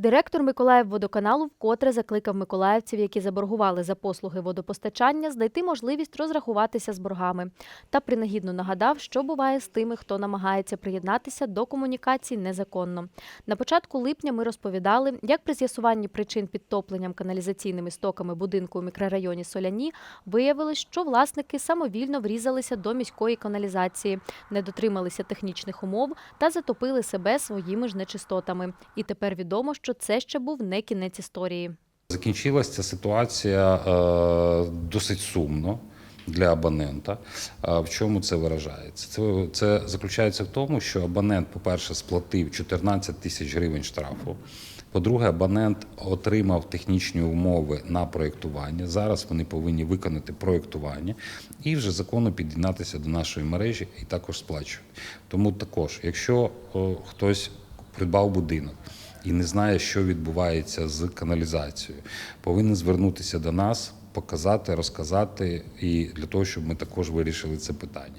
Директор Миколаївводоканалу вкотре закликав миколаївців, які заборгували за послуги водопостачання, знайти можливість розрахуватися з боргами. Та принагідно нагадав, що буває з тими, хто намагається приєднатися до комунікацій незаконно. На початку липня ми розповідали, як при з'ясуванні причин підтопленням каналізаційними стоками будинку у мікрорайоні Соляні виявилось, що власники самовільно врізалися до міської каналізації, не дотрималися технічних умов та затопили себе своїми ж нечистотами. І тепер відомо, що це ще був не кінець історії. Закінчилася ця ситуація е, досить сумно для абонента. Е, В чому це виражається? Це, це заключається в тому, що абонент, по-перше, сплатив 14 тисяч гривень штрафу. По-друге, абонент отримав технічні умови на проєктування. Зараз вони повинні виконати проєктування і вже законно під'єднатися до нашої мережі і також сплачувати. Тому також, якщо о, хтось придбав будинок і не знає, що відбувається з каналізацією, повинен звернутися до нас, показати, розказати, і для того, щоб ми також вирішили це питання.